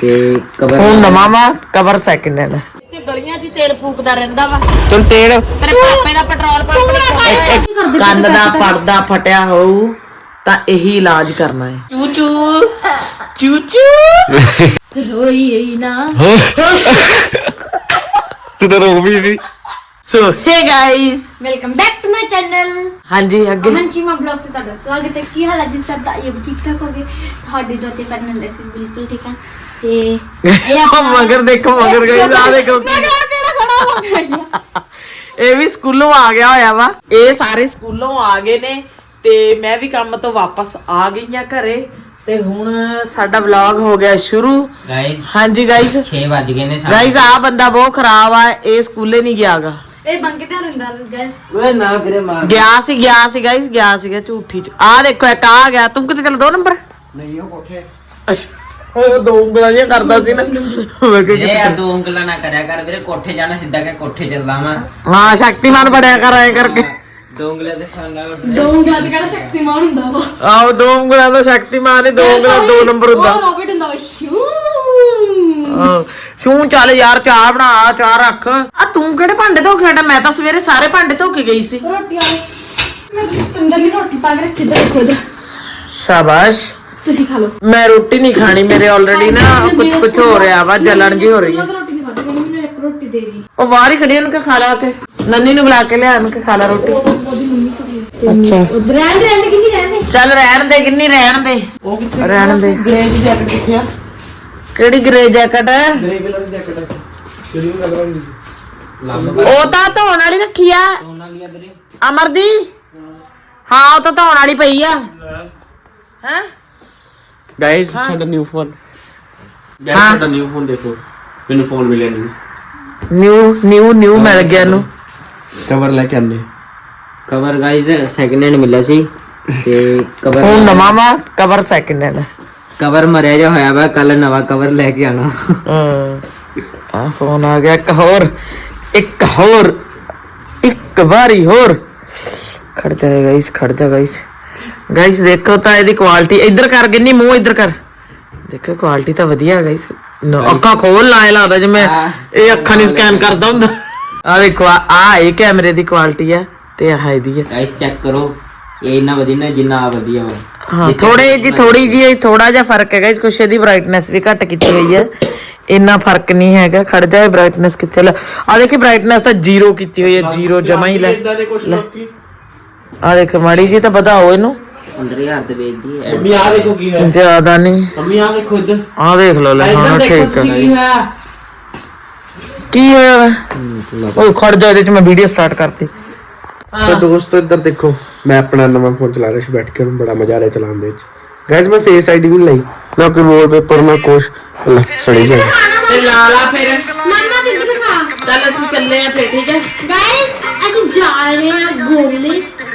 ਤੇ ਕਵਰ ਹੁਣ ਨਵਾਂ ਵਾ ਕਵਰ ਸੈਕਿੰਡ ਹੈਂਡ ਤੇ ਗਲੀਆਂ 'ਚ ਤੇਲ ਫੂਕਦਾ ਰਹਿੰਦਾ ਵਾ। ਤੂੰ ਤੇਲ ਤੇਰੇ ਪਾਪੇ ਦਾ ਪੈਟਰੋਲ ਪੰਪ ਕੰਨ ਦਾ ਪਰਦਾ ਫਟਿਆ ਹੋਊ ਤਾਂ ਇਹੀ ਇਲਾਜ ਕਰਨਾ ਹੈ। ਚੂ ਚੂ ਚੂ ਚੂ ਰੋਈ ਨਾ। ਤੂੰ ਤਾਂ ਰੋ ਵੀ ਸੀ। So hey guys welcome back to my channel ਹਾਂਜੀ ਅੱਗੇ। ਅਮਨ ਚੀਮਾ ਬਲੌਗ ਸੇ ਤੁਹਾਡਾ ਸਵਾਗਤ ਹੈ। ਕੀ ਹਾਲ ਹੈ ਜੀ? ਸਭ ਦਾ ਇਹ ਵੀ ਠੀਕ ਠਾਕ ਹੋਗੇ? ਤੁਹਾਡੀ ਦੋਤੇ ਪੈਨਲ ਐਸੀ ਬਿਲਕੁਲ ਠੀਕ ਹੈ। ਤੇ ਇਹ ਉਹ ਮਗਰ ਦੇਖੋ ਮਗਰ ਗਈ ਆ ਦੇਖੋ ਮੈਂ ਕਿਹਾ ਕਿਹੜਾ ਖੜਾ ਹੋ ਗਿਆ ਇਹ ਵੀ ਸਕੂਲੋਂ ਆ ਗਿਆ ਹੋਇਆ ਵਾ। ਇਹ ਸਾਰੇ ਸਕੂਲੋਂ ਆ ਗਏ ਨੇ ਤੇ ਮੈਂ ਵੀ ਕੰਮ ਤੋਂ ਵਾਪਸ ਆ ਗਈ ਆ ਘਰੇ। ਤੇ ਹੁਣ ਸਾਡਾ ਵਲੌਗ ਹੋ ਗਿਆ ਸ਼ੁਰੂ। ਗਾਇਸ ਹਾਂਜੀ ਗਾਇਸ 6 ਵੱਜ ਗਏ ਨੇ ਸਾਡੇ। ਗਾਇਸ ਆ ਬੰਦਾ ਬਹੁਤ ਖਰਾਬ ਆ ਇਹ ਸਕੂਲੇ ਨਹੀਂ ਗਿਆਗਾ ਇਹ ਬੰਕੇ ਤੇ ਹੁੰਦਾ ਗਾਇਸ ਓਏ ਨਾ ਫਿਰੇ ਮਾਰ। ਗਿਆ ਸੀ ਗਿਆ ਸੀ ਗਾਇਸ ਗਿਆ ਸੀਗਾ ਝੂਠੀ ਚ। ਆ ਦੇਖੋ ਇੱਕ ਆ ਗਿਆ। ਤੂੰ ਕਿਤੇ ਚੱਲ? ਦੋ ਨੰਬਰ? ਨਹੀਂ ਉਹ ਕੋਠੇ। ਅੱਛਾ। ਉਹ ਦੋ ਉਂਗਲਾਂ ਜਿਹੀਆਂ ਕਰਦਾ ਸੀ ਨਾ। ਮੈਂ ਕਿਹਾ ਇਹ ਆ ਦੋ ਉਂਗਲਾਂ ਨਾ ਕਰਿਆ ਕਰ ਵੀਰੇ ਕੋਠੇ ਜਾਣਾ ਸਿੱਧਾ ਕਿ ਕੋਠੇ ਚੱਲਦਾ ਵਾਂ। ਹਾਂ ਸ਼ਕਤੀਮਾਨ ਬਣਿਆ ਕਰ ਐ ਕਰਕੇ। ਦੋ ਉਂਗਲਾਂ ਦੇ ਖਾਣਾ ਦੋ ਉਂਗਲਾਂ ਤੇ ਕਿਹੜਾ ਸ਼ਕਤੀਮਾਨ ਹੁੰਦਾ ਵਾ? ਆਹੋ ਦੋ ਉਂਗਲਾਂ ਦਾ ਸ਼ਕਤੀਮਾਨ ਹੀ ਦੋ ਉਂਗਲਾਂ ਦੋ ਨੰਬਰ ਹੁੰਦਾ। ਉਹ ਰੋਬਟ ਹੁੰਦਾ ਵਾ ਸ਼ੂ। ਹਾਂ ਸ਼ੂ ਚੱਲ ਯਾਰ ਚਾਹ ਬਣਾ ਚਾਹ ਰੱਖ। ਆ ਤੂੰ ਕਿਹੜੇ ਭਾਂਡੇ ਧੋ ਕੇ ਹਟਾ ਮੈਂ ਤਾਂ ਸਵੇਰੇ ਸਾਰੇ ਭਾਂਡੇ ਧੋ ਕੇ ਗਈ ਸੀ। ਰੋਟੀ ਆ ਮੈਂ ਤੰਦਲੀ ਰੋਟੀ ਪਾ ਕੇ ਰੱਖੀ ਦੇ ਖੁਦ ਸ਼ਾਬਾਸ਼। ਤੁਸੀਂ ਖਾ ਲਓ। ਮੈਂ ਰੋਟੀ ਨਹੀਂ ਖਾਣੀ ਮੇਰੇ ਆਲਰੇਡੀ ਨਾ ਕੁਝ ਕੁਝ ਹੋ ਰਿਹਾ ਵਾ ਜਲਣ ਜੀ ਹੋ ਰਹੀ ਹੈ ਮੈਂ ਤਾਂ ਰੋਟੀ ਨਹੀਂ ਖਾਦੀ ਕਹਿੰਦੀ ਮੈਨੂੰ ਇੱਕ ਰੋਟੀ ਦੇ ਦੀ ਉਹ ਬਾਹਰ ਹੀ ਖੜੀ ਉਹਨੂੰ ਕਿ ਖਾ ਲਾ ਕੇ। ਨੰਨੀ ਨੂੰ ਬੁਲਾ ਕੇ ਲਿਆ ਉਹਨੂੰ ਕਿ ਖਾ ਲਾ ਰੋਟੀ। ਉਹਦੀ ਮੰਮੀ ਅੱਛਾ। ਰਹਿਣ ਰਹਿਣ ਦੇ ਕਿੰਨੀ ਰਹਿਣ ਦੇ? ਚੱਲ ਰਹਿਣ ਦੇ ਕਿੰਨੀ ਰਹਿਣ ਦੇ। ਉਹ ਕਿੱਥੇ ਰਹਿਣ ਦੇ। ਗ੍ਰੇ ਦੀ ਜੈਕਟ ਕਿੱਥੇ ਆ? ਕਿਹੜੀ ਗ੍ਰੇ ਜੈਕਟ ਗ੍ਰੇ ਕਲਰ ਦੀ ਜੈਕਟ ਹੈ ਕਿਹੜੀ ਲੱਗ ਰਹੀ ਸੀ। ਉਹ ਤਾਂ ਧੋਣ ਵਾਲੀ ਰੱਖੀ ਆ। ਉਹਨਾਂ ਦੀਆਂ ਵੀਰੇ ਅਮਰ ਦੀ ਹਾਂ ਉਹ ਤਾਂ ਧੋਣ ਵਾਲੀ ਪਈ ਆ। ਹੈ? ਗਾਇਸ ਸਾਡਾ ਨਿਊ ਫੋਨ ਗਾਇਸ ਹਾਂ। ਸਾਡਾ ਨਿਊ ਫੋਨ ਦੇਖੋ ਮੈਨੂੰ ਫੋਨ ਮਿਲਿਆ ਨਹੀਂ ਨਿਊ ਨਿਊ ਨਿਊ ਮਿਲ ਗਿਆ ਨੂੰ ਕਵਰ ਲੈ ਕੇ ਆਨੇ ਕਵਰ ਗਾਇਸ ਸੈਕਿੰਡ ਹੈਂਡ ਮਿਲਿਆ ਸੀ ਤੇ ਕਵਰ ਹੁਣ ਨਵਾਂ ਵਾ ਕਵਰ ਸੈਕਿੰਡ ਹੈਂਡ ਕਵਰ ਮਰਿਆ ਜਾ ਹੋਇਆ ਵਾ ਕੱਲ ਨਵਾਂ ਕਵਰ ਲੈ ਕੇ ਆਣਾ ਆ ਫੋਨ ਆ ਗਿਆ ਇੱਕ ਹੋਰ ਇੱਕ ਹੋਰ ਇੱਕ ਵਾਰੀ ਹੋਰ ਖੜ ਜਾ ਗਾਇਸ ਖੜ ਜਾ ਗਾਇਸ ਗਾਇਸ ਦੇਖੋ ਤਾਂ ਇਹਦੀ ਕੁਆਲਿਟੀ ਇੱਧਰ ਕਰ ਗਿੰਨੀ ਮੂੰਹ ਇੱਧਰ ਕਰ। ਦੇਖੋ ਕੁਆਲਿਟੀ ਤਾਂ ਵਧੀਆ ਗਾਇਸ ਅੱਖਾਂ ਖੋਲ ਲਾਏ ਲੱਗਦਾ ਜਿਵੇਂ ਇਹ ਅੱਖਾਂ ਨਹੀਂ ਸਕੈਨ ਕਰਦਾ ਹੁੰਦਾ। ਆ ਦੇਖੋ ਆ ਇਹ ਕੈਮਰੇ ਦੀ ਕੁਆਲਿਟੀ ਆ ਤੇ ਆਹ ਇਹਦੀ ਆ ਗਾਇਸ ਚੈੱਕ ਕਰੋ। ਇਹ ਇੰਨਾ ਵਧੀਆ ਨਾ ਜਿੰਨਾ ਆ ਵਧੀਆ ਵਾ। ਹਾਂ ਥੋੜੇ ਜੀ ਥੋੜੀ ਜੀ ਥੋੜਾ ਜਿਹਾ ਫ਼ਰਕ ਹੈਗਾ ਇਸ ਕੁਛ ਇਹਦੀ ਬ੍ਰਾਈਟਨੈਸ ਵੀ ਘੱਟ ਕੀਤੀ ਹੋਈ ਹੈ। ਇੰਨਾ ਫ਼ਰਕ ਨਹੀਂ ਹੈਗਾ ਖੜ ਜਾਏ ਬ੍ਰਾਈਟਨੈਸ ਕਿੱਥੇ ਲੈ। ਆ ਦੇਖੀ ਬ੍ਰਾਈਟਨੈਸ ਤਾਂ ਜ਼ੀਰੋ ਕੀਤੀ ਹੋਈ ਹੈ ਜ਼ੀਰੋ ਜਮਾ ਹੀ ਲੈ। ਆ ਦੇਖ ਮਾੜੀ ਜੀ ਤਾਂ ਵਧਾਓ ਇਹਨੂੰ। 15000 ਦੇ ਵੇਚਦੀ ਹੈ। ਮੰਮੀ ਆ ਦੇਖੋ ਕੀ ਹੋਇਆ ਜ਼ਿਆਦਾ ਨਹੀਂ। ਮੰਮੀ ਆ ਦੇਖੋ ਇੱਧਰ। ਆ ਦੇਖ ਲਓ ਲੈ ਇੱਧਰ ਹਾਂ ਦੇਖੋ ਠੀਕ ਤੁਸੀਂ ਕੀ ਹੈ। ਹੋਇਆ ਕੀ ਹੋਇਆ ਵਾ? ਓਏ ਖੜ ਜਾ ਇਹਦੇ ਚ ਮੈਂ ਵੀਡੀਓ ਸਟਾਰਟ ਕਰਤੀ। ਤਾਂ ਦੋਸਤੋ ਇੱਧਰ ਦੇਖੋ ਮੈਂ ਆਪਣਾ ਨਵਾਂ ਫੋਨ ਚਲਾ ਰਿਹਾ ਸੀ ਬੈਠ ਕੇ ਬੜਾ ਮਜ਼ਾ ਆ ਰਿਹਾ ਚਲਾਉਣ ਦੇ ਵਿੱਚ। ਗਾਇਜ਼ ਮੈਂ ਫੇਸ ਆਈਡੀ ਵੀ ਨਹੀਂ ਲਈ। ਨਾ ਕੋਈ ਵਾਲਪੇਪਰ ਨਾ ਕੁਛ ਲੈ, ਸੜੀ ਗਿਆ। ਤੇ ਲਾ ਲਾ ਫਿਰ। ਮੰਮਾ ਤੁਸੀਂ ਦਿਖਾ ਚੱਲ ਅਸੀਂ ਚੱਲੇ ਆ ਫੇਰ ਠੀਕ ਹੈ। ਗਾਇਸ ਅਸੀਂ ਜਾ ਰਹੇ ਹਾਂ ਗੋਲੇ।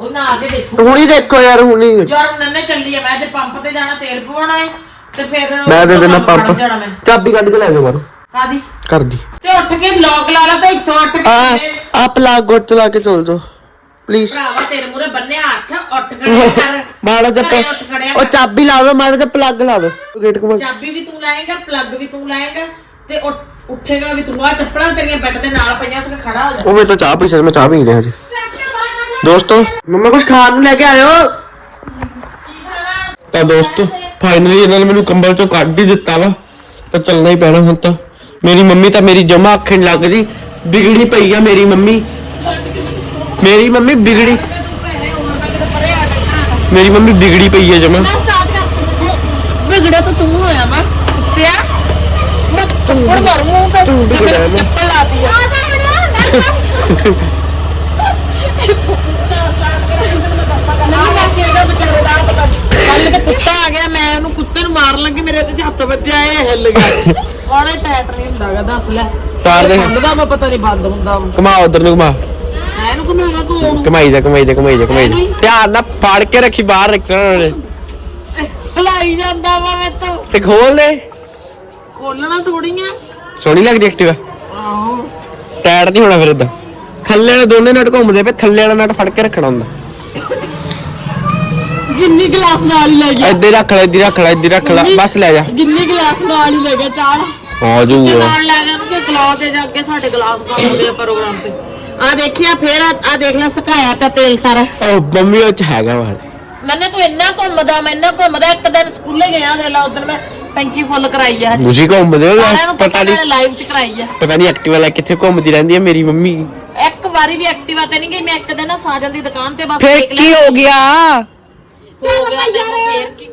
ਉਹ ਨਾ ਆ ਕੇ ਦੇਖੋ। ਹੁਣੀ ਦੇਖੋ ਯਾਰ ਹੁਣੀ। ਯਾਰ ਨੰਨੇ ਚੱਲੀ ਆ ਮੈਂ ਤੇ ਪੰਪ ਤੇ ਜਾਣਾ ਤੇਲ ਪਵਾਉਣਾ ਹੈ ਤੇ ਫਿਰ ਮੈਂ ਦੇ ਦੇਣਾ ਪੰਪ ਚਾਬੀ ਕੱਢ ਕੇ ਲੈ ਜਾਓ ਬਾਹਰੋਂ। ਕਾਦੀ ਕਰ ਦੀ ਤੇ ਉੱਠ ਕੇ ਲੌਕ ਲਾ ਲਾ ਤੇ ਇੱਥੋਂ ਉੱਠ ਕੇ ਆ ਤੇ ਪਲਾਗ ਗੋਟ ਚਲਾ ਕੇ ਚਲ ਜਾਓ ਪਲੀਜ਼ ਭਰਾਵਾ ਤੇਰੇ ਮੂਰੇ ਬੰਨੇ ਹੱਥ ਉੱਠ ਕੇ ਕਰ ਮਾੜਾ ਜਿਹਾ ਖੜਿਆ ਉਹ ਚਾਬੀ ਲਾ ਦੋ ਮਾੜਾ ਜਿਹਾ ਪਲੱਗ ਲਾ ਦੋ। ਗੇਟ ਕੋਲ। ਚਾਬੀ ਵੀ ਤੂੰ ਲਾਏਗਾ ਪਲੱਗ ਵੀ ਤੂੰ ਲਾਏਗਾ ਤੇ ਉੱਠ- ਉੱਠੇਗਾ ਵੀ ਤੂੰ। ਆ ਚੱਪਲਾਂ ਤੇਰੀਆਂ ਬੈੱਡ ਦੇ ਨਾਲ ਪਈਆਂ ਕੇ ਖੜਾ ਹੋ ਜਾ। ਉਹ ਮੈਂ ਤਾਂ ਚਾਹ ਪੀ ਸਕਦਾ ਮੈਂ ਚਾਹ ਪੀ ਰਿਹਾ ਜੀ ਦੋਸਤੋ। ਮੰਮਾ ਕੁਝ ਖਾਣ ਨੂੰ ਲੈ ਕੇ ਆਇਓ। ਤਾਂ ਦੋਸਤੋ ਫਾਈਨਲੀ ਇਹਨਾਂ ਨੇ ਮੈਨੂੰ ਕੰਬਲ ਚੋਂ ਕੱਢ ਹੀ ਦਿੱਤਾ ਵਾ। ਤਾਂ ਚੱਲਣਾ ਹੀ ਪੈਣਾ ਹੁਣ ਤਾਂ। ਮੇਰੀ ਮੰਮੀ ਤਾਂ ਮੇਰੀ ਜਮਾ ਅੱਖਣ ਲੱਗਦੀ। ਵਿਗੜੀ ਪਈ ਆ ਮੇਰੀ ਮੰਮੀ। ਮੇਰੀ ਮੰਮੀ ਵਿਗੜੀ ਮੇਰੀ ਮੰਮੀ ਵਿਗੜੀ ਪਈ ਆ ਜਮਾ। ਵਿਗੜਿਆ ਤਾਂ ਤੂੰ ਹੋਇਆ ਵਾ। ਕੁੱਤਿਆ ਮੈਂ ਥੱਪੜ ਮਾਰ ਮੂੰਹ ਤੇ ਤੂੰ ਵਿਗੜਿਆ ਨਾ। ਚੱਪਲ ਲਾਤੀ ਆ। ਤੇ ਕੁੱਤਾ ਆ ਗਿਆ ਮੈਂ ਉਹਨੂੰ ਕੁੱਤੇ ਨੂੰ ਮਾਰਨ ਲੱਗੀ ਮੇਰੇ ਤੇ ਹੱਥ ਵੱਜਿਆ ਇਹ ਹਿੱਲ ਗਿਆ। ਬੜਾ ਟਾਈਟ ਨਹੀਂ ਹੁੰਦਾਗਾ ਦੱਸ ਲੈ। ਤਾਰ ਦੇ। ਹੁੰਦਾ ਮੈਂ ਪਤਾ ਨਹੀਂ ਬੰਦ ਹੁੰਦਾ ਕਮਾ ਉਧਰ ਨੂੰ ਘੁਮਾਉਣਾ ਤੂੰ ਕਮਾਈ ਜਾ ਕਮਾਈ ਜਾ ਕਮਾਈ ਜਾ ਕਮਾਈ ਜਾ। ਧਿਆਨ ਨਾਲ ਫੜ ਕੇ ਰੱਖੀ ਬਾਹਰ ਰੱਖਣਾ ਉਹਨੇ ਹਲਾਈ ਜਾਂਦਾ ਵਾ ਮੈਂ ਤਾਂ। ਤੇ ਖੋਲ ਦੇ। ਖੋਲਣਾ ਥੋੜੀਆਂ ਸੋਹਣੀ ਲੱਗਦੀ ਐਕਟਿਵਾ ਆਹੋ। ਟਾਇਰ ਨਹੀਂ ਹੋਣਾ ਫਿਰ ਇਦਾਂ ਥੱਲੇ ਵਾਲੇ ਦੋਨੇ ਨਟ ਘੁੰਮਦੇ ਪਏ ਥੱਲੇ ਵਾਲਾ ਨਟ ਫੜ ਕੇ ਰੱਖਣਾ ਹੁੰਦਾ। ਗਿੰਨੀ ਗਲਾਸ ਨਾਲ ਹੀ ਲੈ ਗਿਆ। ਇੱਧੇ ਰੱਖ ਲੈ ਇੱਧੇ ਰੱਖ ਲੈ ਇੱਧੇ ਰੱਖ ਲੈ। ਬਸ ਲੈ ਜਾ। ਗਿੰਨੀ ਗਲਾਸ ਨਾਲ ਹੀ ਲੈ ਗਿਆ ਚਾਲ ਆ ਜੂਗਾ ਨਾਲ ਲੈ ਜਾਣਗੇ ਗਲਾਸ ਜਾ ਕੇ ਸਾਡੇ ਗਲਾਸ ਪਾਉਂਦੇ ਆ ਪ੍ਰੋਗਰਾਮ ਤੇ। ਆ ਦੇਖਿਆ ਫੇਰ ਆ ਦੇਖ ਲੈ ਸੁਕਾਇਆ ਤਾਂ ਤੇਲ ਸਾਰਾ। ਉਹ ਮੰਮੀ ਉਹ ਚ ਹੈਗਾ ਵਾ। ਮੈਨੇ ਤੂੰ ਇੰਨਾ ਘੁੰਮਦਾ ਮੈਂ ਇੰਨਾ ਘੁੰਮਦਾ ਇੱਕ ਦਿਨ ਸਕੂਲੇ ਗਿਆ ਦੇ ਲਾ ਉਦੋਂ ਮੈਂ ਟੈਂਕੀ ਫੁੱਲ ਕਰਾਈ ਆ। ਤੁਸੀਂ ਘੁੰਮਦੇ ਹੋ ਪਤਾ ਨਹੀਂ ਲਾਈਵ ਚ ਕਰਾਈ ਆ। ਪਤਾ ਨਹੀਂ ਐਕਟਿਵਾ ਲੈ ਕਿੱਥੇ ਘੁੰਮਦੀ ਰਹਿੰਦੀ ਹੈ ਮੇਰੀ ਮੰਮੀ। ਇੱਕ ਵਾਰੀ ਵੀ ਐਕਟਿਵਾ ਤੇ ਨਹੀਂ ਗਈ ਮੈਂ ਇੱਕ ਦਿਨ ਸਾਜਲ ਦੀ ਦੁਕਾਨ ਤੇ ਬਸ ਫਿਰ ਕੀ ਹੋ ਗਿਆ? ਹੋ ਗਿਆ ਤੈਨੂੰ ਫੇਰ ਕੀ।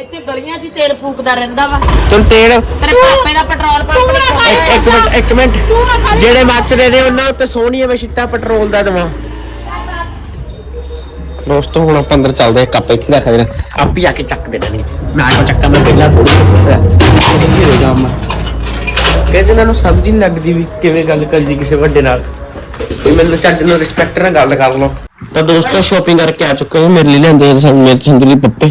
ਇੱਥੇ ਗਲੀਆਂ 'ਚ ਹੀ ਤੇਲ ਫੂਕਦਾ ਰਹਿੰਦਾ ਵਾ। ਤੂੰ ਤੇਲ ਤੇਰੇ ਪਾਪੇ ਦਾ ਪੈਟਰੋਲ ਪੰਪ ਨੇ ਇੱਕ ਇੱਕ ਮਿੰਟ ਇੱਕ ਮਿੰਟ। ਜਿਹੜੇ ਮੱਚਦੇ ਨੇ ਉਹਨਾਂ ਉੱਤੇ ਸੋਹਣੀਆਂ ਮਸ਼ੀਟਾਂ ਪੈਟਰੋਲ ਦਾ ਦਵਾ। ਦੋਸਤੋ ਹੁਣ ਆਪਾਂ ਅੰਦਰ ਚੱਲਦੇ ਆ ਕੱਪ ਇੱਥੇ ਰੱਖ ਦੇਣਾ। ਆਪ ਹੀ ਆ ਕੇ ਚੱਕ ਦੇਣਾ। ਨਹੀਂ ਮੈਂ ਆ ਕੇ ਚੱਕਾਂ ਮੈਂ ਪਹਿਲਾਂ ਥੋੜੀ ਕੀ ਹੋਏਗਾ ਅੰਮਾ ਕਹਿੰਦੇ ਇਹਨਾਂ ਨੂੰ ਸਮਝ ਹੀ ਨਹੀਂ ਲੱਗਦੀ ਵੀ ਕਿਵੇਂ ਗੱਲ ਕਰੀਦੀ ਕਿਸੇ ਵੱਡੇ ਨਾਲ। ਵੀ ਮੈਨੂੰ ਚੱਜ ਨਾਲ ਰਿਸਪੈਕਟ ਨਾਲ ਗੱਲ ਕਰ ਲਓ। ਤਾਂ ਦੋਸਤੋ ਸ਼ਾਪਿੰਗ ਕਰਕੇ ਆ ਚੁੱਕੇ ਹਾਂ ਮੇਰੇ ਲਈ ਲੈਂਦੇ ਆ ਸਾਨੂੰ ਮੇਰੇ ਸੰਗ ਲਈ ਪੱਪੇ।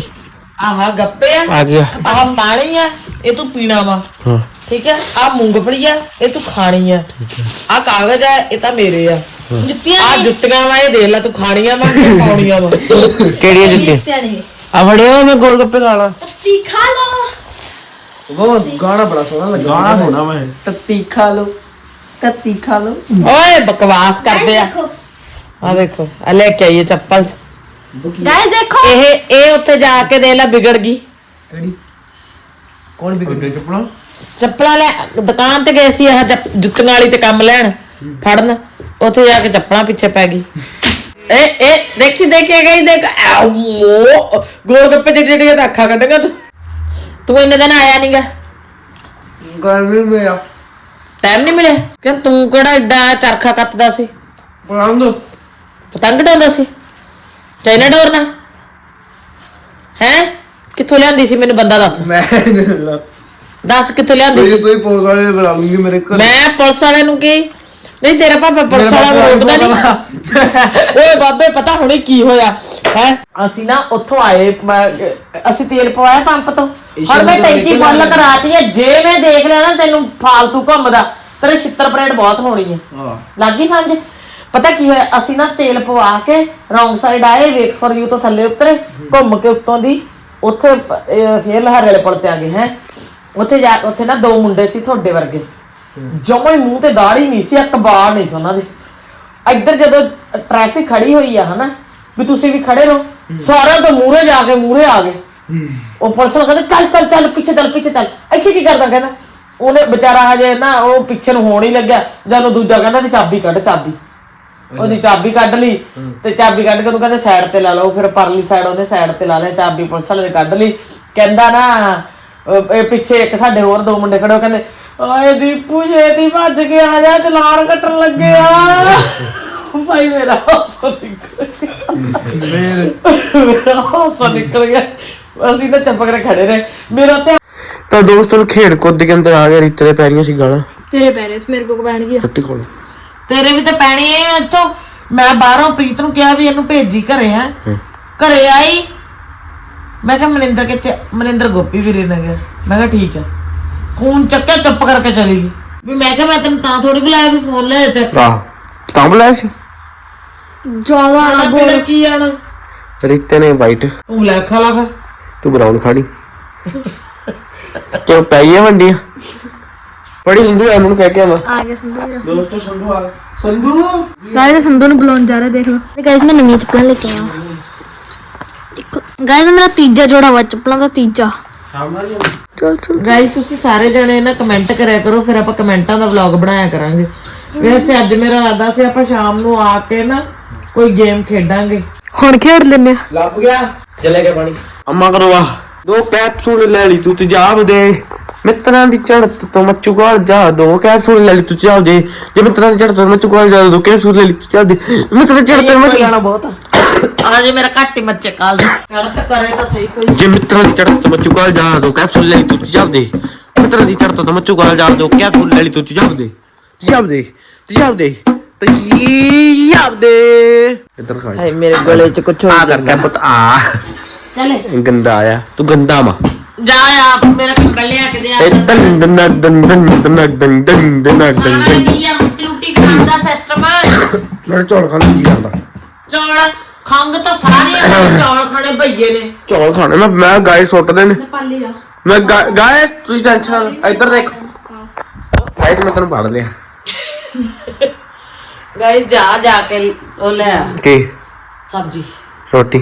ਆਹ ਗੱਪੇ ਆ ਆ ਗਿਆ ਆਹ ਪਾਣੀ ਆ ਇਹ ਤੂੰ ਪੀਣਾ ਵਾ। ਹਾਂ। ਠੀਕ ਹੈ ਆ ਮੂੰਗਫਲੀ ਆ ਇਹ ਤੂੰ ਖਾਣੀ ਆ। ਆ। ਕਾਗਜ਼ ਆ ਇਹ ਤਾਂ ਮੇਰੇ ਆ। ਜੁੱਤੀਆਂ ਆ ਜੁੱਤੀਆਂ ਵਾ ਇਹ ਦੇਖ ਲੈ ਤੂੰ ਖਾਣੀਆਂ ਵਾ ਕਿ ਪਾਉਣੀਆਂ ਵਾ। ਕਿਹੜੀਆਂ ਜੁੱਤੀਆਂ? ਜੁੱਤੀਆਂ ਨੇ ਆ ਫੜਿਓ ਮੈਂ ਗੋਲ ਗੱਪੇ ਖਾਣਾ ਤੱਤੀ ਖਾ ਲੋ ਉਹ ਗਾਣਾ ਬੜਾ ਸੋਹਣਾ ਲੱਗਾ। ਗਾਣਾ ਹੋਣਾ ਮੈਂ ਤੱਤੀ ਖਾ ਲੋ ਤੱਤੀ ਖਾ ਲੋ ਓਏ ਬਕਵਾਸ ਕਰਦੇ ਆ। ਦੇਖੋ ਆ ਦੇਖੋ ਆ ਲੈ ਕੇ ਆਈਏ ਚੱਪਲ। ਗਾਇਸ ਦੇਖੋ। ਇਹ ਇਹ ਉੱਥੇ ਜਾ ਕੇ ਦੇਖ ਲੈ ਵਿਗੜ ਗਈ। ਕਿਹੜੀ? ਕੌਣ ਵਿਗੜਿਆ ਚੱਪਲਾਂ? ਚੱਪਲਾਂ ਲੈ ਦੁਕਾਨ ਤੇ ਗਏ ਸੀ ਜੱਪ- ਜੁੱਤੀਆਂ ਵਾਲੀ ਤੇ ਕੰਮ ਲੈਣ ਫੜਨ। ਉੱਥੇ ਜਾ ਕੇ ਚੱਪਲਾਂ ਪਿੱਛੇ ਪੈ ਗਈ। ਇਹ ਇਹ ਦੇਖੀ ਦੇਖੀ ਗਈ ਦੇਖ। ਆਓ ਗੋਲ ਗੱਪੇ ਜਿਹੜੇ ਜਿਹੜੇ ਤਾਂ ਅੱਖਾਂ ਕੱਢੇਗਾ ਤੂੰ। ਤੂੰ ਇੰਨੇ ਦਿਨ ਆਇਆ ਨਹੀਂਗਾ ਗਰਮੀ ਮੇਰਾ ਟਾਈਮ ਨਹੀਂ ਮਿਲਿਆ। ਕਿ ਤੂੰ ਕਿਹੜਾ ਏਡਾ ਚਰਖਾ ਕੱਤਦਾ ਸੀ? ਪੜਾਉਂ ਦੋ। ਪਤੰਗ ਡਾਉਂਦਾ ਸੀ। ਚਾਈਨਾ ਡੋਰ ਨਾਲ ਹੈ? ਕਿੱਥੋਂ ਲਿਆਂਦੀ ਸੀ ਮੈਨੂੰ ਬੰਦਾ ਦੱਸ। ਮੈਂ ਦੱਸ ਕਿੱਥੋਂ ਲਿਆਂਦੀ ਸੀ? ਕੋਈ ਪੋਸ ਵਾਲੇ ਬੁਲਾਉਂਗੀ ਮੇਰੇ ਘਰ। ਮੈਂ ਪੁਲਿਸ ਵਾਲੇ ਨੂੰ ਕੀ? ਨਹੀਂ ਤੇਰਾ ਪਾਪਾ ਪੁਲਿਸ ਵਾਲਾ ਨੂੰ ਰੋਕਦਾ ਨਹੀਂ ਓਏ ਬਾਬੇ ਪਤਾ ਹੁਣੇ ਕੀ ਹੋਇਆ। ਹੈ? ਅਸੀਂ ਨਾ ਉੱਥੋਂ ਆਏ ਮ- ਅਸੀਂ ਤੇਲ ਪਵਾਇਆ ਪੰਪ ਤੋਂ। ਹੁਣ ਮੈਂ ਟੈਂਕੀ ਫੁੱਲ ਕਰਾਤੀ ਹੈ। ਜੇ ਮੈਂ ਦੇਖ ਲਿਆ ਨਾ ਤੈਨੂੰ ਫਾਲਤੂ ਘੁੰਮਦਾ ਤੇਰੇ ਛਿੱਤਰ ਪਰੇਡ ਬਹੁਤ ਹੋਣੀ ਹੈ। ਹਾਂ। ਲੱਗੀ ਸਮਝ? ਪਤਾ ਕੀ ਹੋਇਆ? ਅਸੀਂ ਨਾ ਤੇਲ ਪਵਾ ਕੇ ਰੌਂਗ ਸਾਈਡ ਆਏ ਵੇਟ ਫॉर ਯੂ ਤੋਂ ਥੱਲੇ ਉਤਰੇ ਘੁੰਮ ਕੇ ਉੱਤੋਂ ਦੀ ਉੱਥੇ ਫੇਰ ਲਹਾਰੇ ਵਾਲੇ ਪੁਲ ਤੇ ਆ ਗਏ ਹੈ। ਉੱਥੇ ਜਾ ਉੱਥੇ ਨਾ ਦੋ ਮੁੰਡੇ ਸੀ ਤੁਹਾਡੇ ਵਰਗੇ। ਜਮਾ ਹੀ ਮੂੰਹ ਤੇ ਦਾੜੀ ਨਹੀਂ ਸੀ ਇੱਕ ਬਾਲ ਨਹੀਂ ਸੀ ਉਹਨਾਂ ਦੇ। ਇੱਧਰ ਜਦੋਂ ਟ੍ਰੈਫਿਕ ਖੜੀ ਹੋਈ ਆ ਹਨਾ ਵੀ ਤੁਸੀਂ ਵੀ ਖੜੇ ਰਹੋ ਸਾਰਿਆਂ ਤੋਂ ਮੂਹਰੇ ਜਾ ਕੇ ਮੂਹਰੇ ਆ ਗਏ। ਉਹ ਪੁਲਿਸ ਨੂੰ ਕਹਿੰਦੇ ਚੱਲ ਚੱਲ ਚੱਲ ਪਿੱਛੇ ਚੱਲ ਪਿੱਛੇ ਚੱਲ। ਇੱਥੇ ਕੀ ਕਰਦਾ ਕਹਿੰਦਾ? ਉਹਨੇ ਵਿਚਾਰਾ ਹਜੇ ਨਾ ਉਹ ਪਿੱਛੇ ਨੂੰ ਹੋਣ ਹੀ ਲੱਗਿਆ। ਜਦੋਂ ਦੂਜਾ ਕਹਿੰਦਾ ਚਾਬੀ ਕੱਢ ਚਾਬੀ। ਉਹਦੀ ਚਾਬੀ ਕੱਢ ਲਈ ਤੇ ਚਾਬੀ ਕੱਢ ਕੇ ਉਹਨੂੰ ਕਹਿੰਦੇ ਸਾਈਡ ਤੇ ਲਾ ਲਓ। ਫਿਰ ਪਰਲੀ ਸਾਈਡ ਉਹਨੇ ਸਾਈਡ ਤੇ ਲਾ ਲਿਆ ਚਾਬੀ ਪੁਲਿਸ ਵਾਲੇ ਨੇ ਕੱਢ ਲਈ। ਕਹਿੰਦਾ ਨਾ ਅਹ ਇਹ ਪਿੱਛੇ ਇੱਕ ਸਾਡੇ ਹੋਰ ਦੋ ਮੁੰਡੇ ਖੜੇ ਉਹ ਕਹਿੰਦੇ ਆਏ ਦੀਪੂ ਛੇਤੀ ਭੱਜ ਕੇ ਆ ਜਾ ਚਲਾਨ ਕੱਟਣ ਲੱਗੇ ਆ। ਭਾਈ ਮੇਰਾ ਹਾਸਾ ਨਿਕਲ ਗਿਆ। ਮੇਰਾ ਹਾਸਾ ਨਿਕਲ ਗਿਆ। ਅਸੀਂ ਤਾਂ ਚੁੱਪ ਕਰਕੇ ਖੜੇ ਰਹੇ। ਮੇਰਾ ਤੇ ਤਾਂ ਦੋਸਤੋ ਨੂੰ ਖੇਡ ਕੁੱਦ ਕੇ ਅੰਦਰ ਆ ਗਿਆ ਰੀਤੇ ਦੇ ਪੈਰੀਆਂ ਸੀ ਗਾਲਾਂ। ਤੇਰੇ ਪੈਰੇਸ ਮੇਰੇ ਕੋ ਬੈਠ ਗਿਆ। ਟੱਟੀ ਕੋਲ। ਤੇਰੇ ਵੀ ਤੇ ਪੈਣੀ ਐ ਇੱਥੋਂ। ਮੈਂ ਬਾਹਰੋਂ ਪ੍ਰੀਤ ਨੂੰ ਕਿਹਾ ਵੀ ਇਹਨੂੰ ਭੇਜੀ ਘਰੇ ਆ ਘਰੇ ਆਈ। ਮੈਂ ਕਿਹਾ ਮਨਿੰਦਰ ਕਿੱਥੇ ਮਨਿੰਦਰ ਗੋਪੀ ਵੀਰੇ ਨੇ ਗਿਆ ਮੈਂ ਕਿਹਾ ਠੀਕ ਹੈ ਫੋਨ ਚੱਕਿਆ ਚੁੱਪ ਕਰਕੇ ਚਲੀ ਗਈ। ਵੀ ਮੈਂ ਕਿਹਾ ਮੈਂ ਤੈਨੂੰ ਤਾਂ ਥੋੜੀ ਬੁਲਾਇਆ ਵੀ ਫੋਨ ਲੈ ਚੱਕ। ਆਹ ਤਾਂ ਬੁਲਾਇਆ ਸੀ? ਜ਼ਿਆਦਾ ਆਣਾ ਬੋਲ। ਕੀ ਆਣਾ ਰੀਤੇ ਨੇ ਵਾਈਟ ਤੂੰ ਲੈ ਖਾ ਲਾ ਖਾ ਤੂੰ ਬਰਾਊਨ ਖਾਣੀ ਕਿਉਂ ਪਈ ਹੈ ਵੰਡੀਆਂ? ਬੜੀ ਹਿੰਦੂ ਐ ਮੈਨੂੰ ਕਹਿ ਕੇ ਆਵਾਂ। ਆ ਗਿਆ ਸੰਧੂ ਮੇਰਾ। ਦੋਸਤੋ ਸੰਧੂ ਆ। ਸੰਧੂ? ਗਾਇਸ ਸੰਧੂ ਨੂੰ ਬੁਲਾਉਣ ਜਾ ਰਿਹਾ ਦੇਖ ਲਓ। ਤੇ ਗਾਇਸ ਮੈਂ ਨਵੀਂ ਚੱਪਲਾਂ ਲੈ ਕੇ ਆਇਆ ਗਾਇਸ ਮੇਰਾ ਤੀਜਾ ਜੋੜਾ ਵਾ ਚੱਪਲਾਂ ਦਾ ਤੀਜਾ। ਚਲ ਚਲ। ਗਾਇਸ ਤੁਸੀਂ ਸਾਰੇ ਜਣੇ ਨਾ ਕਮੈਂਟ ਕਰਿਆ ਕਰੋ ਫਿਰ ਆਪਾਂ ਕਮੈਂਟਾਂ ਦਾ ਵਲੌਗ ਬਣਾਇਆ ਕਰਾਂਗੇ। ਵੈਸੇ ਅੱਜ ਮੇਰਾ ਇਰਾਦਾ ਸੀ ਆਪਾਂ ਸ਼ਾਮ ਨੂੰ ਆ ਕੇ ਨਾ ਕੋਈ ਗੇਮ ਖੇਡਾਂਗੇ। ਹੁਣ ਖੇਡ ਲੈਨੇ ਆ। ਲੱਭ ਗਿਆ? ਚਲੇ ਗਿਆ ਪਾਣੀ। ਅੰਮਾ ਕਰੋ ਆ ਦੋ ਕੈਪਸੂਲ ਲੈ ਲਈ ਤੂੰ ਤੇਜਾਬ ਦੇ। ਮਿੱਤਰਾਂ ਦੀ ਚੜਤ ਤੋਂ ਮੱਚੂ ਕੋਲ ਜਾ ਦੋ ਕੈਪਸੂਲ ਲੈ ਲਈ ਤੂੰ ਦੇ ਜੇ। ਮਿੱਤਰਾਂ ਦੀ ਚੜਤ ਤੋਂ ਮੱਚੂ ਕੋਲ ਜਾ ਦੋ ਕੈਪਸੂਲ ਲੈ ਲਈ ਤੂੰ ਦੇ ਮਿੱਤਰਾਂ ਦੀ ਚੜਤ ਤੋਂ ਮੱਚੂ ਜਾਣਾ ਬਹੁਤ ਆ। ਜੇ ਮੇਰਾ ਘੱਟ ਹੀ ਮੱਚੇ ਕਾਲ ਦਾ। ਚੜਤ ਕਰੇ ਤਾਂ ਸਹੀ ਕੋਈ। ਜੇ ਮਿੱਤਰਾਂ ਦੀ ਚੜਤ ਤੋਂ ਮੱਚੂ ਕੋਲ ਜਾ ਦੋ ਕੈਪਸੂਲ ਲੈ ਲਈ ਤੂੰ ਦੇ ਮਿੱਤਰ ਦੀ ਚੜ ਤੋਂ ਮੈਂ ਚੁਗਲ ਜਾ ਦੋ ਕਿਆ ਫੁੱਲ ਵਾਲੀ ਤੂੰ ਜਬ ਦੇ ਜਬ ਦੇ ਜਬ ਦੇ ਜਬ ਦੇ ਇੱਧਰ ਖਾ ਹਾਏ ਮੇਰੇ ਗਲੇ 'ਚ ਕੁਛ ਹੋ ਆ ਕਰਕੇ ਪੁੱਤ ਆ। ਚਲੇ। ਗੰਦਾ ਆਇਆ। ਤੂੰ ਗੰਦਾ ਮਾ। ਜਾ ਮੇਰਾ ਲਿਆ ਕੇ ਦੇ ਆ ਇਹ ਖਾਣਾ ਕੀ ਆ ਰੋਟੀ ਰੋਟੀ ਖਾਣ ਦਾ ਸਿਸਟਮ ਮੇਰੇ ਚੌਲ ਖਾਣ ਨੂੰ ਕੀ ਕਰਦਾ ਚੌਲ ਖੰਗ ਤਾਂ ਸਾਰੇ ਆ ਚੌਲ ਖਾਣੇ ਭਈਏ ਨੇ ਚੌਲ ਖਾਣੇ ਮੈਂ ਮੈਂ ਗਾਇ ਸੁੱਟਦੇ ਨੇ ਪਾਲੀ ਜਾ ਮੈਂ ਗਾਇਸ ਤੁਸੀਂ ਟੈਨਸ਼ਨ ਇੱਧਰ ਦੇਖੋ ਗਾਇਸ ਮੈਂ ਤੈਨੂੰ ਪੜ ਲਿਆ ਗਾਇਸ ਜਾ ਜਾ ਕੇ ਉਹ ਲੈ ਆ ਕੀ ਸਬਜੀ ਰੋਟੀ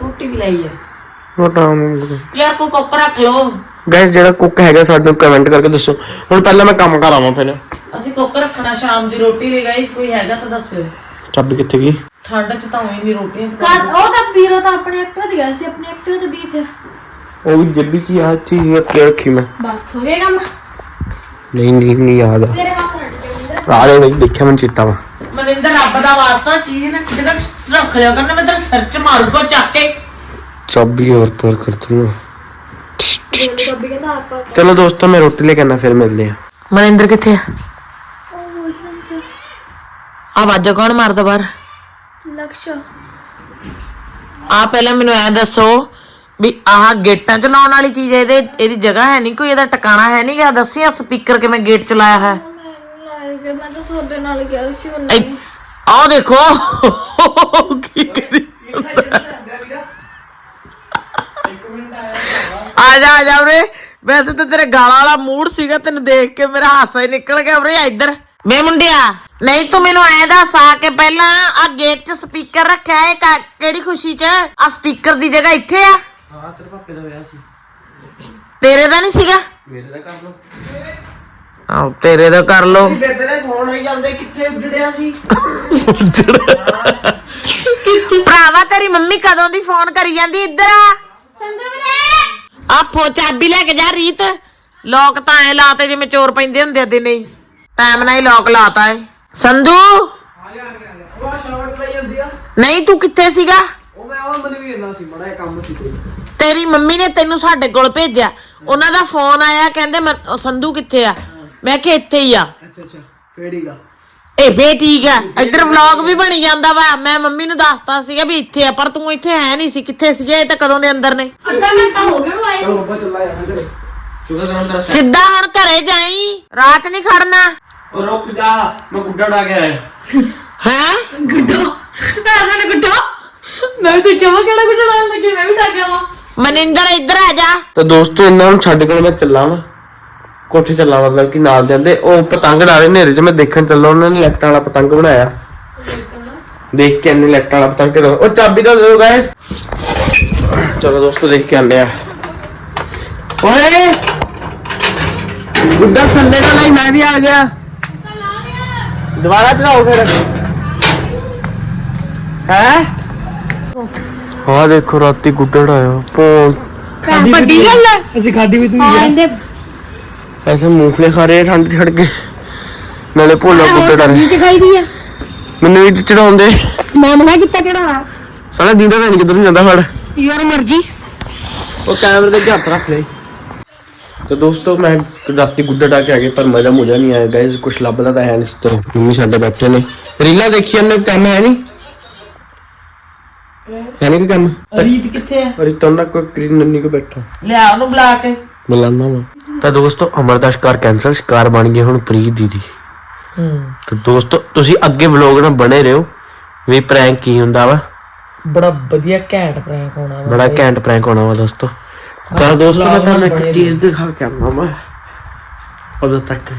ਰੋਟੀ ਵੀ ਲਈ ਆ ਰੋਟਾ ਯਾਰ ਕੋ ਕੁੱਕ ਰੱਖ ਲੋ ਗਾਇਸ ਜਿਹੜਾ ਕੁੱਕ ਹੈਗਾ ਸਾਡੇ ਨੂੰ ਕਮੈਂਟ ਕਰਕੇ ਦੱਸੋ। ਹੁਣ ਪਹਿਲਾਂ ਮੈਂ ਕੰਮ ਕਰਾਵਾਂ ਪਹਿਲਾਂ ਅਸੀਂ ਕੁੱਕ ਰੱਖਣਾ ਸ਼ਾਮ ਦੀ ਰੋਟੀ ਲਈ ਗਾਇਸ ਕੋਈ ਹੈਗਾ ਤਾਂ ਦੱਸਿਓ। ਚਾਬੀ ਕਿੱਥੇ ਗਈ? ਠੰਡ 'ਚ ਤਾਂ ਉਹੀ ਨਹੀਂ ਰੋਟੀਆਂ ਕਦ ਉਹ ਤਾਂ ਵੀਰੋ ਤਾਂ ਆਪਣੇ ਐਕਟਿਵਾ ਤੇ ਗਿਆ ਸੀ ਆਪਣੇ ਐਕਟਿਵਾ ਤੇ ਵੀ ਥੇ ਉਹ ਵੀ ਜੱਬੀ ਚ ਆ ਚੀਜ਼ ਰੱਖੀ ਰੱਖੀ ਮੈਂ। ਬਸ ਹੋ ਗਿਆ ਕੰਮ? ਨਹੀਂ ਨਹੀਂ ਨਹੀਂ ਯਾਦ ਆ। ਤੇਰੇ ਹੱਥ ਰੱਟ ਕੇ ਅੰਦਰ ਆ ਰਹੇ ਨਹੀਂ ਦੇਖਿਆ ਮੈਨੂੰ ਚੇਤਾ ਵਾ। ਮਨਿੰਦਰ ਰੱਬ ਦਾ ਵਾਸਤਾ ਚੀਜ਼ ਨਾ ਕਿਤੇ ਰੱਖ ਲਿਆ ਕਰਨਾ ਮੈਂ ਤੇਰੇ ਸਿਰ 'ਚ ਮਾਰੂਗਾ ਚੱਕ ਕੇ। ਚਾਬੀ ਹੋਰ ਪਰ ਕਰ ਆਪਾਂ ਚਲੋ ਦੋਸਤੋ ਮੈਂ ਰੋਟੀ ਲੈ ਕੇ ਆਣਾ ਫਿਰ ਮਿਲਦੇ ਆ। ਮਨਿੰਦਰ ਕਿੱਥੇ ਆ? ਉਹ ਵਾਸ਼ਰੂਮ ਚ। ਆ ਵਾਜਾ ਕੌਣ ਮਾਰਦਾ ਬਾਹਰ? ਲਕਸ਼ ਆ ਪਹਿਲਾਂ ਮੈਨੂੰ ਐ ਦੱਸੋ ਵੀ ਆਹ ਗੇਟਾਂ 'ਚ ਲਾਉਣ ਵਾਲੀ ਚੀਜ਼ ਹੈ, ਇਹਦੇ ਇਹਦੀ ਜਗ੍ਹਾ ਹੈ ਨਹੀਂ ਕੋਈ? ਇਹਦਾ ਟਿਕਾਣਾ ਹੈ ਨਹੀਂ ਗਾ ਦੱਸੀ ਆ ਸਪੀਕਰ ਕਿਵੇਂ ਗੇਟ 'ਚ ਲਾਇਆ ਹੈ। ਮੈਂ ਤਾਂ ਤੁਹਾਡੇ ਨਾਲ ਗਿਆ ਸੀ ਉਹਨੇ। ਆਹ ਦੇਖੋ। ਕੀ ਕਰੀ ਆ ਜਾ ਆ ਜਾ ਉਰੇ। ਵੈਸੇ ਤਾਂ ਤੇਰੇ ਗਾਲਾਂ ਵਾਲਾ ਮੂਡ ਸੀਗਾ ਤੈਨੂੰ ਦੇਖ ਕੇ ਮੇਰਾ ਹਾਸਾ ਹੀ ਨਿਕਲ ਗਿਆ ਉਰੇ ਇੱਧਰ। ਵੇ ਮੁੰਡਿਆ ਨਹੀਂ ਤੂੰ ਮੈਨੂੰ ਐ ਦੱਸ ਆ ਕੇ ਪਹਿਲਾਂ ਆ ਗੇਟ 'ਚ ਸਪੀਕਰ ਰੱਖਿਆ ਹੈ ਕਾ- ਕਿਹੜੀ ਖੁਸ਼ੀ 'ਚ? ਆ ਸਪੀਕਰ ਦੀ ਜਗ੍ਹਾ ਇੱਥੇ ਆ। ਹਾਂ ਤੇਰੇ ਪਾਪੇ ਦਾ ਵਿਆਹ ਸੀ। ਤੇਰੇ ਦਾ ਨਹੀਂ ਸੀਗਾ? ਮੇਰੇ ਦਾ ਕਰ ਲੋ ਆਹ ਤੇਰੇ ਦਾ ਕਰ ਲੋ ਬੇਬੇ ਦੇ ਫੋਨ ਆਈ ਜਾਂਦੇ ਕਿੱਥੇ ਉੱਜੜਿਆ ਸੀ? ਭਰਾਵਾ ਤੇਰੀ ਮੰਮੀ ਕਦੋਂ ਦੀ ਫੋਨ ਕਰੀ ਜਾਂਦੀ ਇੱਧਰ ਆ? ਸੰਦੂ ਵੀਰੇ! ਆ ਫੋ ਚਾਬੀ ਲੈ ਕੇ ਜਾ ਰੀਤ। ਲੋਕ ਤਾਂ ਐ ਲਾਤੇ ਜਿਵੇਂ ਚੋਰ ਪੈਂਦੇ ਹੁੰਦੇ ਆ ਦਿਨੇ ਹੀ। ਟਾਈਮ ਨਾਲ ਹੀ ਲੋਕ ਲਾਤਾ ਏ। ਸੰਧੂ! ਨਹੀਂ ਤੂੰ ਕਿੱਥੇ ਸੀਗਾ? ਉਹ ਮੈਂ ਉਹ ਮਨਵੀਰ ਨਾਲ ਸੀ ਬੜਾ ਕੰਮ ਸੀ ਤੇਰੀ ਮੰਮੀ ਨੇ ਤੈਨੂੰ ਸਾਡੇ ਕੋਲ ਭੇਜਿਆ। ਉਹਨਾਂ ਦਾ ਫੋਨ ਆਇਆ ਕਹਿੰਦੇ ਮਨ- ਉਹ ਸੰਧੂ ਕਿੱਥੇ ਆ? ਮੈਂ ਕਿਹਾ ਇੱਥੇ ਹੀ ਆ। ਅੱਛਾ ਅੱਛਾ। ਫੇੜੀਗਾ ਇਹ ਬੇ ਠੀਕ ਆ। ਇੱਧਰ ਵਲੌਗ ਵੀ ਬਣੀ ਜਾਂਦਾ ਵਾ। ਮੈਂ ਮੰਮੀ ਨੂੰ ਦੱਸਤਾ ਸੀਗਾ ਵੀ ਇੱਥੇ ਆ ਪਰ ਤੂੰ ਇੱਥੇ ਹੈ ਨਹੀਂ ਸੀ। ਕਿੱਥੇ ਸੀਗੇ? ਇਹ ਤਾਂ ਕਦੋਂ ਦੇ ਅੰਦਰ ਨੇ? ਅੱਧਾ ਘੰਟਾ ਹੋ ਗਿਆ ਆਏ ਸਿੱਧਾ ਹੁਣ ਘਰੇ ਜਾਈ। ਰਾਤ ਨਹੀਂ ਖੜਨਾ। ਉਹ ਰੁਕ ਜਾ ਮੈਂ ਗੁੱਡਾ ਡਾ ਕੇ ਆਇਆ। ਹੈ? ਗੁੱਡੋ। ਮੈਂ ਅਸਲ ਗੁੱਡੋ। ਮੈਂ ਵੀ ਦੇਖਿਆ ਵਾ ਕਿਹੜਾ ਗੁੱਡੋ ਨਾਲ ਲੱਗੇ ਮੈਂ ਵੀ ਡਾਕਿਆ ਵਾ ਮਨਿੰਦਰ ਇੱਧਰ ਆ ਜਾ। ਤਾਂ ਦੋਸਤੋ ਇਹਨਾਂ ਨੂੰ ਛੱਡ ਕੇ ਮੈਂ ਚੱਲਾਂ ਵਾਂ। ਕੋਠੇ ਚੱਲਾਂ ਮਤਲਬ ਕਿ ਨਾਲ ਜਾਂਦੇ ਉਹ ਪਤੰਗ ਡਾਲੇ ਹਨੇਰੇ 'ਚ ਮੈਂ ਦੇਖਣ ਚੱਲਾਂ ਉਹਨਾਂ ਨੇ ਲੈਕਟ ਵਾਲਾ ਪਤੰਗ ਬਣਾਇਆ। ਦੇਖ ਕੇ ਇਹਨੇ ਲੈਕਟ ਵਾਲਾ ਪਤੰਗ ਕਿਹੜਾ ਉਹ ਚਾਬੀ ਤਾਂ ਦਿਓ ਗਾਇਸ ਚਲੋ ਦੋਸਤੋ ਦੇਖ ਕੇ ਆਂਦੇ ਆ। ਓਏ! ਗੁੱਡਾ ਥੱਲੇ ਨਾ ਲਈ ਮੈਂ ਵੀ ਆ ਗਿਆ। ਦੁਬਾਰਾ ਚਲਾਓ ਫਿਰ। ਹੈ? ਹਾਂ ਦੇਖੋ ਰਾਤੀ ਗੁੱਡਾ ਆਇਆ ਪੋ ਵੱਡੀ ਗੱਲ ਹੈ ਅਸੀਂ ਖਾਦੀ ਵੀ ਹਾਂ ਇਹਦੇ ਐਸੇ ਮੂੰਗਫਲੇ ਖਾ ਰਹੇ ਆ ਠੰਡ ਛੜ ਕੇ। ਨਾਲੇ ਭੋਲਾ ਗੁੱਡਾ ਡਰ ਦੀ ਆ? ਮੈਨੂੰ ਵੀ ਚੜਾਉਂਦੇ। ਮੈਂ ਮਨਾ ਕੀਤਾ ਕਿਹੜਾ ਸਾਲਾ ਦਿੰਦਾ ਤਾਂ ਨਹੀਂ ਕਿੱਧਰ ਨੂੰ ਜਾਂਦਾ ਫੜ। ਯਾਰ ਮਰਜ਼ੀ। ਉਹ ਕੈਮਰੇ ਦੇ ਅੱਗੇ ਹੱਥ ਰੱਖ ਲੈ। ਤੇ ਦੋਸਤੋ ਮੈਂ ਰਾਤੀ ਗੁੱਡਾ ਡਾ ਕੇ ਆ ਗਿਆ ਪਰ ਮਜ਼ਾ ਮੁਝਾ ਨਹੀਂ ਆਇਆ ਗਾਇਸ ਕੁਛ ਲੱਭਦਾ ਤਾਂ ਹੈ ਨਹੀਂ ਤੇ। ਮੰਮੀ ਸਾਡੇ ਬੈਠੇ ਨੇ। ਰੀਲਾ ਦੇਖੀ ਇਹਨੇ ਕੰਮ ਹੈ ਨਹੀਂ? ਹੈ ਨਹੀਂ ਕੋਈ ਕੰਮ? ਰੀਤ ਕਿੱਥੇ ਆ? ਅਰੇ ਤਾਂ ਨਾ ਕੋਈ ਕਰੀ ਨੰਨੀ ਕੋ ਬੈਠਾ। ਲਿਆ ਉਹਨੂੰ ਬੁਲਾ ਕੇ। ਬੁਲਾਣਾ ਵਾ। ਤਾਂ ਦੋਸਤੋ ਅਮਰਦਾਸ ਕਾਰ ਕੈਂਸਲ ਸ਼ਿਕਾਰ ਬਣ ਗਏ ਹੁਣ ਪ੍ਰੀਤ ਦੀਦੀ। ਹੂੰ। ਤੇ ਦੋਸਤੋ ਤੁਸੀਂ ਅੱਗੇ ਵਲੌਗ ਨਾਲ ਬਣੇ ਰਹੋ। ਵੀ ਪ੍ਰੈਂਕ ਕੀ ਹੁੰਦਾ ਵਾ? ਬੜਾ ਵਧੀਆ ਘੈਂਟ ਪ੍ਰੈਂਕ ਹੋਣਾ ਵਾ। ਬੜਾ ਘੈਂਟ ਪ੍ਰੈਂਕ ਹੋਣਾ ਵਾ ਦੋਸਤੋ। ਤਾਂ ਦੋਸਤੋ ਮੈਂ ਤੁਹਾਨੂੰ ਇੱਕ ਚੀਜ਼ ਦਿਖਾ ਕੇ ਆਉਣਾ ਵਾ। ਉਦੋਂ ਤੱਕ।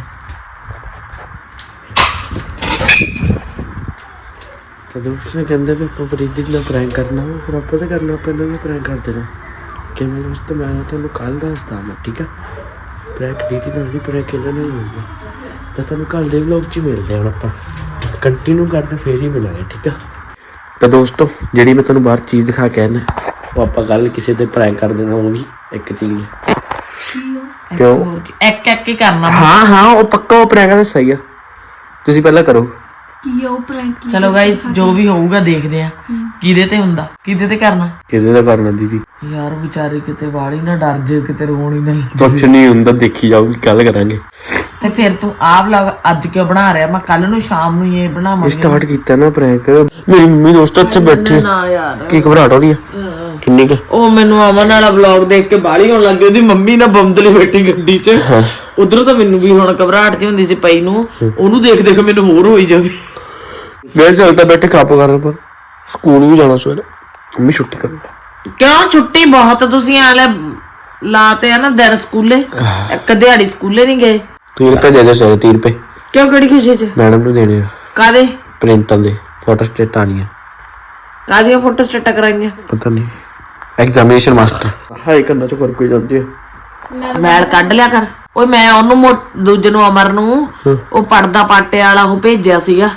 ਤਾਂ ਦੋਸਤੋ ਕਹਿੰਦੇ ਵੀ ਆਪਾਂ ਪ੍ਰੀਤੀ ਨਾਲ ਪ੍ਰੈਂਕ ਕਰਨਾ ਵਾ ਫਿਰ ਆਪਾਂ ਤਾਂ ਕਰਨਾ ਇਹਨਾਂ ਨੂੰ ਪ੍ਰੈਂਕ ਕਰ ਦੇਣਾ। ਕਿਵੇਂ ਦੋਸਤੋ ਮੈਂ ਤੁਹਾਨੂੰ ਕੱਲ ਦੱਸਦਾ ਮੈਂ ਠੀਕ ਆ? ਪ੍ਰੈਂਕ ਦੀਦੀ ਨਾਲ ਵੀ ਪ੍ਰੈਂਕ ਇਹਨਾਂ ਨਾਲ ਹੀ ਹੋਊਗਾ ਤਾਂ ਤੁਹਾਨੂੰ ਕੱਲ ਦੇ ਵਲੌਗ 'ਚ ਮਿਲਦੇ ਹਾਂ ਹੁਣ ਆਪਾਂ। ਕੰਟੀਨਿਊ ਕਰਦੇ ਫੇਰ ਹੀ ਮਿਲਾਂਗੇ ਠੀਕ ਆ? ਤਾਂ ਦੋਸਤੋ ਜਿਹੜੀ ਮੈਂ ਤੁਹਾਨੂੰ ਬਾਹਰ ਚੀਜ਼ ਦਿਖਾ ਕੇ ਆਇਆ ਉਹ ਆਪਾਂ ਕੱਲ ਕਿਸੇ ਤੇ ਪ੍ਰੈਂਕ ਕਰ ਦੇਣਾ ਉਹ ਵੀ ਇੱਕ ਚੀਜ਼ ਕਿਉਂ? ਇੱਕ ਇੱਕ ਹੀ ਕਰਨਾ ਹਾਂ ਹਾਂ ਉਹ ਪੱਕਾ ਉਹ ਪ੍ਰੈਂਕ ਦਾ ਸਹੀ ਆ। ਤੁਸੀਂ ਪਹਿਲਾਂ ਕਰੋ। ਕੀ ਉਹ ਪ੍ਰੈਂਕ ਚਲੋ ਗਾਇਸ ਜੋ ਵੀ ਹੋਊਗਾ ਦੇਖਦੇ ਆ ਕਿਹਦੇ ਤੇ ਹੁੰਦਾ? ਕਿਹਦੇ ਤੇ ਕਰਨਾ? ਕਿਹਦੇ ਦਾ ਕਰਨਾ ਦੀਦੀ? ਯਾਰ ਵਿਚਾਰੀ ਕਿਤੇ ਵਾਲੀ ਨਾ ਡਰ ਜੇ ਕਿਤੇ ਰੋਣ ਹੀ ਨਾ ਲੱਗ। ਕੁਛ ਨਹੀਂ ਹੁੰਦਾ ਦੇਖੀ ਜਾਊਗੀ ਕੱਲ ਕਰਾਂਗੇ। ਤੇ ਫਿਰ ਤੂੰ ਆਹ ਵਲੌਗ ਅੱਜ ਕਿਉਂ ਬਣਾ ਰਿਹਾ? ਮੈਂ ਕੱਲ ਨੂੰ ਸ਼ਾਮ ਨੂੰ ਹੀ ਇਹ ਬਣਾਵਾਂਗੀ। ਸਟਾਰਟ ਕੀਤਾ ਨਾ ਪ੍ਰੈਂਕ ਮੇਰੀ ਮੰਮੀ ਦੋਸਤ ਉੱਥੇ ਬੈਠੇ ਨਾ ਯਾਰ। ਕੀ ਘਬਰਾਹਟ ਹੋ ਰਹੀ ਆ ਕਿੰਨੀ ਕੁ? ਉਹ ਮੈਨੂੰ ਅਮਨ ਵਾਲਾ ਵਲੌਗ ਦੇਖ ਕੇ ਬਾਲੀ ਹੋਣ ਲੱਗੀ ਉਹਦੀ ਮੰਮੀ ਨਾ ਬੰਦਲੀ ਬੈਠੀ ਗੱਡੀ 'ਚ। ਉਧਰੋਂ ਤਾਂ ਮੈਨੂੰ ਵੀ ਹੁਣ ਘਬਰਾਹਟ ਜਿਹੀ ਹੁੰਦੀ ਸੀ ਪਈ ਨੂੰ। ਉਹਨੂੰ ਦੇਖ ਦੇਖ ਮੈਨੂੰ ਹੋਰ ਹੋਈ ਜਾਵੇ। ਮੈਂ ਚੱਲਦਾ ਬੈਠੇ ਕਾਪ ਕਰਨ ਪਰ। ਸਕੂਲ ਵੀ ਜਾਣਾ ਸਵੇਰੇ। ਮੰਮੀ ਛੁੱਟੀ ਕਰਨ। ਕਿਉਂ? ਛੁੱਟੀ ਬਹੁਤ ਤੁਸੀਂ ਆਲੇ ਲਾਤੇ ਆ ਨਾ ਦਰ ਸਕੂਲੇ। ਇੱਕ ਦਿਹਾੜੀ ਸਕੂਲੇ ਨਹੀਂ ਗਏ। 30 ਰੁਪਏ ਦੇ ਦੇ ਸਵੇਰੇ 30 ਰੁਪਏ। ਕਿਉਂ ਕਿਹੜੀ ਖੁਸ਼ੀ 'ਚ? ਮੈਡਮ ਨੂੰ ਦੇਣੇ ਆ। ਕਾਦੇ ਪ੍ਰਿੰਟਾਂ ਦੇ ਫੋਟੋ ਸਟੇਟ ਆਣੀਆਂ। ਕਾਦੀਆਂ ਫੋਟੋ ਸਟੇਟਾ ਕਰਾਈਆਂ? ਪਤਾ ਨਹੀਂ। ਐਗਜ਼ਾਮੀਨੇਸ਼ਨ ਮਾਸਟਰ ਹਾਈ ਕਰਨਾ ਚ ਕਰ ਕੋਈ ਜਾਂਦੀ ਆ। ਮੈਲ ਕੱਢ ਲਿਆ ਕਰ। ਓਏ ਮੈਂ ਉਹਨੂੰ ਮੋ- ਦੂਜੇ ਨੂੰ ਅਮਰ ਨੂੰ ਉਹ ਪੜਦਾ ਪਾਟੇ ਵਾਲਾ ਉਹ ਭੇਜਿਆ ਸੀਗਾ।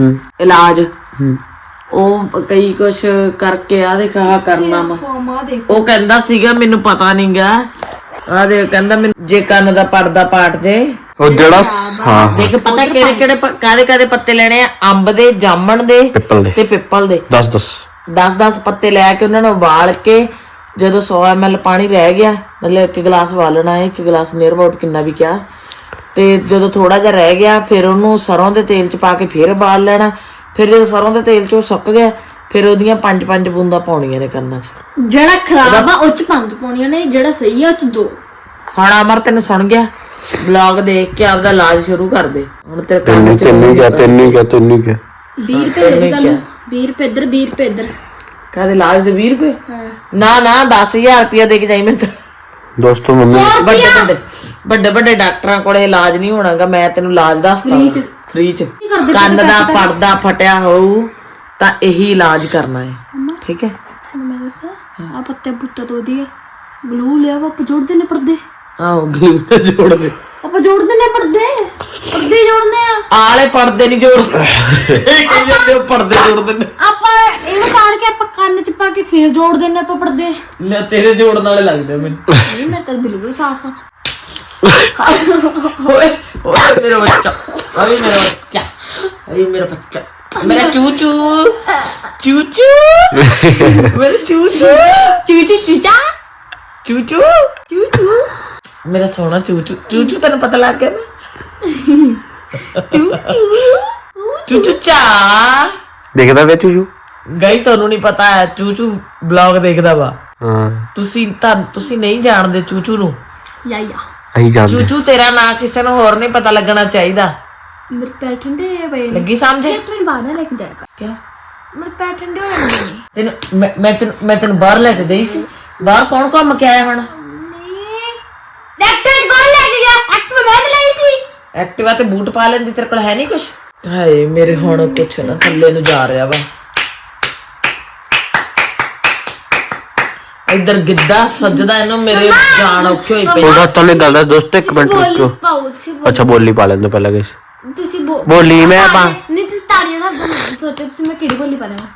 ਹੂੰ। ਇਲਾਜ। ਹੂੰ। ਉਹ ਕਈ ਕੁਛ ਕਰਕੇ ਆ ਦੇਖਾ ਕਰਨਾ ਵਾ। ਉਹ ਕਹਿੰਦਾ ਸੀਗਾ ਮੈਨੂੰ ਪਤਾ ਨਹੀਂਗਾ ਆ ਦੇ ਕਹਿੰਦਾ ਮੈਨੂੰ ਜੇ ਕੰਨ ਦਾ ਪੜਦਾ ਪਾਟ ਜੇ। ਉਹ ਜਿਹੜਾ ਸ- ਹਾਂ ਹਾਂ। ਦੇਖ ਪਤਾ ਕਿਹੜੇ ਕਿਹੜੇ ਕਾਦੇ ਕਾਦੇ ਪੱਤੇ ਲੈਣੇ ਆ? ਅੰਬ ਦੇ ਜਾਮਣ ਦੇ ਪਿੱਪਲ ਦੇ। ਤੇ ਪਿੱਪਲ ਦੇ। 10 10 10-10 ਪੱਤੇ ਲੈ ਕੇ ਉਹਨਾਂ ਨੂੰ ਉਬਾਲ ਕੇ ਜਦੋਂ 100 ml ਪਾਣੀ ਰਹਿ ਗਿਆ ਮਤਲਬ ਇੱਕ ਗਲਾਸ ਵਾਲਣਾ ਹੈ ਇੱਕ ਗਲਾਸ ਨੀਅਰ ਅਬਾਊਟ ਕਿੰਨਾ ਵੀ ਕਿਹਾ। ਤੇ ਜਦੋਂ ਥੋੜਾ ਜਿਹਾ ਰਹਿ ਗਿਆ ਫਿਰ ਉਹਨੂੰ ਸਰੋਂ ਦੇ ਤੇਲ 'ਚ ਪਾ ਕੇ ਫਿਰ ਉਬਾਲ ਲੈਣਾ। ਫਿਰ ਜਦੋਂ ਸਰੋਂ ਦੇ ਤੇਲ 'ਚ ਸੁੱਕ ਗਿਆ ਫਿਰ ਉਹਦੀਆਂ ਪੰਜ ਪੰਜ ਬੂੰਦਾਂ ਪਾਉਣੀਆਂ ਨੇ ਕੰਨਾਂ 'ਚ। ਜਿਹੜਾ ਖਰਾਬ ਆ ਉਹ ਚ ਪੰਜ ਪਾਉਣੀਆਂ ਨੇ ਜਿਹੜਾ ਸਹੀ ਆ ਉਹ ਚ ਦੋ। ਹੁਣ ਅਮਰ ਤੈਨੂੰ ਸੁਣ ਗਿਆ ਬਲੌਗ ਦੇਖ ਕੇ ਆਪਦਾ ਇਲਾਜ ਸ਼ੁਰੂ ਕਰ ਦੇ। ਹੁਣ ਤੇਰੇ ਕੰਨ ਤੈਨੂੰ 'ਚ ਤੈਨੂੰ ਕਿਹਾ ਤੈਨੂੰ ਕਿਹਾ ਤੈਨੂੰ ਕਿਹਾ। 20 ਰੁਪਏ ਦੇ ਗੱਲ 20 ਰੁਪਏ ਇੱਧਰ 20 ਰੁਪਏ ਇੱਧਰ ਕਾਹਦੇ ਇਲਾਜ ਦੇ 20 ਰੁਪਏ ਨਾ ਨਾ 10000 ਰੁਪਇਆ ਦੇ ਕੇ ਜਾਈ ਮੈਂ ਤਾਂ। ਦੋਸਤੋ ਮੰਮੀ ਵੱਡੇ ਵੱਡੇ ਵੱਡੇ ਵੱਡੇ ਡਾਕਟਰਾਂ ਕੋਲੇ ਇਲਾਜ ਨਹੀਂ ਹੋਣਾਗਾ ਮੈਂ ਤੈਨੂੰ ਇਲਾਜ ਦੱਸਦਾ। ਫ੍ਰੀ ਚ ਕੰਨ ਦਾ ਪਰਦਾ ਫਟਿਆ ਹੋਊ ਤਾਂ ਇਹੀ ਇਲਾਜ ਕਰਨਾ ਹੈ। ਠੀਕ ਹੈ? ਤੁਹਾਨੂੰ ਮੈਂ ਦੱਸਾਂ? ਆ ਪੱਤੇ ਪੁੱਤਾ ਤੋਂ ਵਧੀਆ। ਗਲੂ ਲਿਆ ਵਾ ਆਪਾਂ ਜੋੜਦੇ ਨੇ ਪਰਦੇ। ਆਹੋ ਗਲੂ ਨਾਲ ਜੋੜ ਦੇ ਆਪਾਂ ਜੋੜਦੇ ਨੇ ਪਰਦੇ। ਪਰਦੇ ਜੋੜਦੇ ਆ। ਆਲੇ ਪਰਦੇ ਨਹੀਂ ਜੋੜਦੇ। ਇਹ ਕਹੀ ਜਾਂਦੇ ਉਹ ਪਰਦੇ ਜੋੜਦੇ ਨੇ। ਆਪਾਂ ਇਹਨੂੰ ਤਾਰ ਕੇ ਆਪਾਂ ਕੰਨ ਚ ਪਾ ਕੇ ਫਿਰ ਜੋੜਦੇ ਨੇ ਆਪਾਂ ਪਰਦੇ। ਲੈ ਤੇਰੇ ਜੋੜਨ ਵਾਲੇ ਲੱਗਦੇ ਆ ਮੈਨੂੰ। ਨਹੀਂ ਮੇਰੇ ਤਾਂ ਬਿਲਕੁਲ ਸਾਫ਼ ਆ। ਓਏ ਓਏ ਮੇਰਾ ਬੱਚਾ ਓਏ ਮੇਰਾ ਬੱਚਾ ਓਏ ਮੇਰਾ ਬੱਚਾ ਮੇਰਾ ਚੂਚੂ ਚੂਚੂ ਮੇਰਾ ਚੂਚੂ ਚੂਚੀ ਚੂਚਾ ਚੂਚੂ ਚੂਚੂ ਮੇਰਾ ਸੋਹਣਾ ਚੂਚੂ ਚੂਚੂ ਤੈਨੂੰ ਪਤਾ ਲੱਗ ਗਿਆ ਨਾ ਚੂਚੂ ਚੂਚੂ ਚਾ ਦੇਖਦਾ ਵੇ ਚੂਚੂ? ਗਈ ਤੁਹਾਨੂੰ ਨਹੀਂ ਪਤਾ ਹੈ ਚੂਚੂ ਬਲੌਗ ਦੇਖਦਾ ਵਾ। ਹਾਂ। ਤੁਸੀਂ ਤਾਂ ਤੁਸੀਂ ਨਹੀਂ ਜਾਣਦੇ ਚੂਚੂ ਨੂੰ। ਯਾ ਯਾ। ਅਹੀਂ ਜਾਂਦੇ ਚੂਚੂ ਤੇਰਾ ਨਾਂ ਕਿਸੇ ਨੂੰ ਹੋਰ ਨਹੀਂ ਪਤਾ ਲੱਗਣਾ ਚਾਹੀਦਾ। ਮੇਰੇ ਪੈਰ ਠੰਡੇ ਪਏ ਨੇ ਲੱਗੀ ਸਮਝੇ? ਤੂੰ ਮੈਨੂੰ ਬਾਹਰ ਨਾ ਲੈ ਕੇ ਜਾਇਆ ਕਰ। ਕਿਆ ਮੇਰੇ ਪੈਰ ਠੰਡੇ ਹੋ ਜਾਂਦੇ ਨੇ। ਤੈਨੂੰ ਮੈਂ ਮੈਂ ਤੈਨੂੰ ਮੈਂ ਤੈਨੂੰ ਬਾਹਰ ਲੈ ਕੇ ਗਈ ਸੀ। ਬਾਹਰ ਕੌਣ ਘੁੰਮ ਕੇ ਆਇਆ ਹੁਣ? ਨਹੀਂ। ਐਕਟਰ ਕੋਲ ਲੈ ਕੇ ਗਿਆ। ਐਕਟਰ ਮੈਂ ਤਾਂ ਲਈ ਸੀ। ਐਕਟਿਵਾ ਤੇ ਬੂਟ ਪਾ ਲੈਂਦੀ ਤੇਰੇ ਕੋਲ ਹੈ ਨਹੀਂ ਕੁਛ? ਹਾਏ ਮੇਰੇ ਹੁਣ ਕੁਛ ਨਾ ਥੱਲੇ ਨੂੰ ਜਾ ਰਿਹਾ ਵਾ। ਇੱਧਰ ਗਿੱਧਾ ਸੱਜਦਾ ਇਹਨੂੰ ਮੇਰੇ ਜਾਨ ਔਖੀ ਹੋਈ ਪਈ ਉਹਦਾ ਤਾਂ ਗੱਲ ਹੈ ਦੋਸਤੋ ਇੱਕ ਮਿੰਟ ਰੁਕੋ ਪਾਓ ਤੁਸੀਂ ਅੱਛਾ ਬੋਲੀ ਪਾ ਲੈਂਦੇ ਪਹਿਲਾਂ ਗਾਇਸ ਤੁਸੀਂ ਬੋ- ਬੋਲੀ ਮੈਂ ਪਾ ਨਹੀਂ ਤੁਸੀਂ ਤਾੜੀਆਂ ਦਾ ਸੋਚੋ ਤੁਸੀਂ ਮੈਂ ਕਿਹੜੀ ਬੋਲੀ ਪਾ ਲੈਣਾ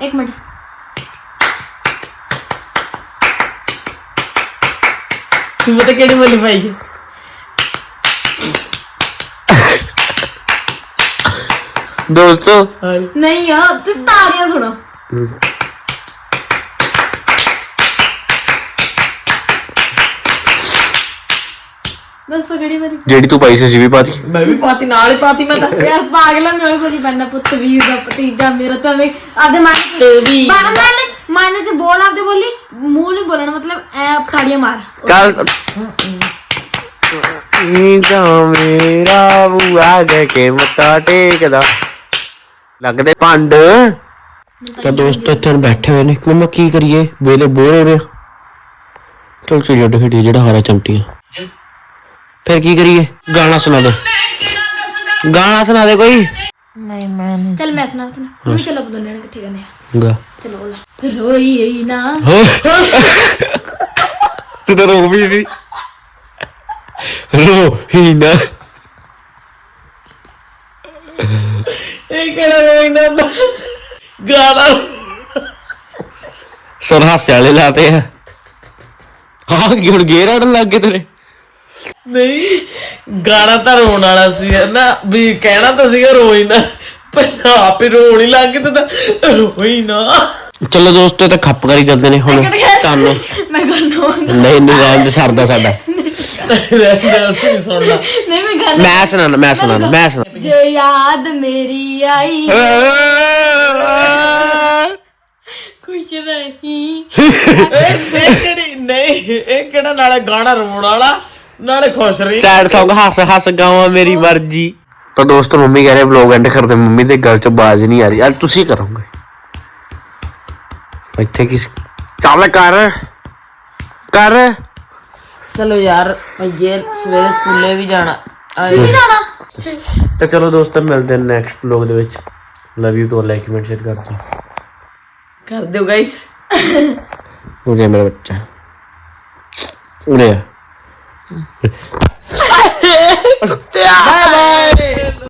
ਇੱਕ ਮਿੰਟ। ਤੂੰ ਪਤਾ ਕਿਹੜੀ ਬੋਲੀ ਪਾਈ ਹੈ? ਦੋਸਤੋ। ਨਹੀਂ ਆ ਤੁਸੀਂ ਤਾੜੀਆਂ ਸੁਣੋ। ਦੱਸੋ ਕਿਹੜੀ ਬੋਲੀ ਜਿਹੜੀ ਤੂੰ ਪਾਈ ਸੀ ਅਸੀਂ ਵੀ ਪਾਤੀ। ਮੈਂ ਵੀ ਪਾਤੀ ਨਾਲ ਹੀ ਪਾਤੀ ਮੈਂ ਤਾਂ ਯਾਰ ਪਾਗਲਾ ਮੇਰੇ ਕੋਲ ਹੀ ਬੰਨਾ ਪੁੱਤ ਵੀਰ ਦਾ ਭਤੀਜਾ ਮੇਰਾ ਤਾਂ ਵੇ ਆਦੇ ਮਨ ਚ ਤੇ ਵੀ ਮਨ ਮਨ ਚ ਬੋਲ ਆਦੇ ਬੋਲੀ। ਮੂੰਹ ਨਹੀਂ ਬੋਲਣਾ ਮਤਲਬ ਐ ਤਾੜੀਆਂ ਮਾਰ। ਕੱਲ ਨੀ ਤਾਂ ਮੇਰਾ ਬੂਆ ਦੇ ਕੇ ਮੱਥਾ ਟੇਕਦਾ। ਲੱਗਦੇ ਭੰਡ। ਤਾਂ ਦੋਸਤ ਇੱਥੇ ਬੈਠੇ ਹੋਏ ਨੇ। ਮੰਮਾ ਕੀ ਕਰੀਏ? ਵੇਲੇ ਬੋਰ ਹੋ ਰਹੇ ਚਲ ਚਲ ਜਿਹੜਾ ਹਾਰਾ ਚਮਟੀਆਂ। ਫਿਰ ਕੀ ਕਰੀਏ? ਗਾਣਾ ਸੁਣਾ ਦੇ। ਗਾਣਾ ਸੁਣਾ ਦੇ ਕੋਈ। ਨਹੀਂ ਮੈਂ ਨਹੀਂ। ਚੱਲ ਮੈਂ ਸੁਣਾ ਤੈਨੂੰ। ਵੀ ਚਲੋ ਆਪਾਂ ਦੋਨੇ ਇਕੱਠੇ ਕਰਨੇ ਆ। ਗਾ। ਚਲੋ ਬੋਲਾ ਰੋਈ ਨਾ। ਤੂੰ ਤਾਂ ਰੋ ਵੀ ਸੀ। ਰੋ ਹੀ ਨਾ। ਇਹ ਕਿਹੜਾ ਰੋਈ ਨਾ ਗਾਣਾ। ਸਰ ਹਾਸੇ ਵਾਲੇ ਲਾਤੇ ਆ। ਹਾਂ ਕਿ ਹੁਣ ਗੇਰ ਆੜਨ ਲੱਗ ਗਏ ਤੇਰੇ? ਨਹੀਂ। ਗਾਣਾ ਤਾਂ ਰੋਣ ਵਾਲਾ ਸੀ ਨਾ? ਵੀ ਕਹਿਣਾ ਤਾਂ ਸੀਗਾ ਰੋਈ ਨਾ ਪਹਿਲਾਂ ਆਪੇ ਰੋਣ ਹੀ ਲੱਗ ਗਏ ਤੇ ਤਾਂ ਰੋਈ ਨਾ। ਚਲੋ ਦੋਸਤੋ ਇਹ ਤਾਂ ਖੱਪ ਕਰੀ ਜਾਂਦੇ ਨੇ ਹੁਣ ਤੁਹਾਨੂੰ ਮੈਂ ਗਾਣਾ ਨਹੀਂ ਨਹੀਂ ਰਹਿਣ ਦੇ ਸਰਦਾ ਸਾਡਾ। ਸੁਣਨਾ। ਨਹੀਂ ਮੈਂ ਗਾਣਾ ਮੈਂ ਸੁਣਾਣਾ ਮੈਂ ਸੁਣਾਣਾ ਮੈਂ ਸੁਣਾ ਜੇ ਯਾਦ ਮੇਰੀ ਆਈ। ਖੁਸ਼ ਰਹੀ। ਇਹ ਕਿਹੜੀ ਨਹੀਂ ਇਹ ਕਿਹੜਾ ਨਾਲੇ ਗਾਣਾ ਰੋਣ ਵਾਲਾ? ਨਾਲੇ ਖੁਸ਼ ਰਹੀ। ਸੈਡ Song ਹੱਸ ਹੱਸ ਗਾਵਾਂ ਮੇਰੀ ਮਰਜ਼ੀ। ਤਾਂ ਦੋਸਤੋ ਮੰਮੀ ਕਹਿ ਰਹੇ ਵਲੌਗ ਐਂਡ ਕਰਦੇ ਮੰਮੀ ਦੇ ਗੱਲ ਚ ਬਾਜ਼ ਨਹੀਂ ਆ ਰਹੀ। ਅੱਜ ਤੁਸੀਂ ਕਰੋਗੇ? ਇੱਥੇ ਕਿਸ ਚੱਲ ਕਰ। ਕਰ। ਚਲੋ ਯਾਰ ਜੇ ਸਵੇਰੇ ਸਕੂਲੇ ਵੀ ਜਾਣਾ। ਤਾਂ ਚਲੋ ਦੋਸਤੋ ਮਿਲਦੇ ਹਾਂ ਨੈਕਸਟ ਵਲੌਗ ਦੇ ਵਿੱਚ। Love you too like comment share ਕਰ ਦਿਓ ਕਰ ਦਿਓ ਗਾਇਸ ਉਰੇ ਆ ਮੇਰਾ ਬੱਚਾ। ਉਰੇ ਆ। Bye bye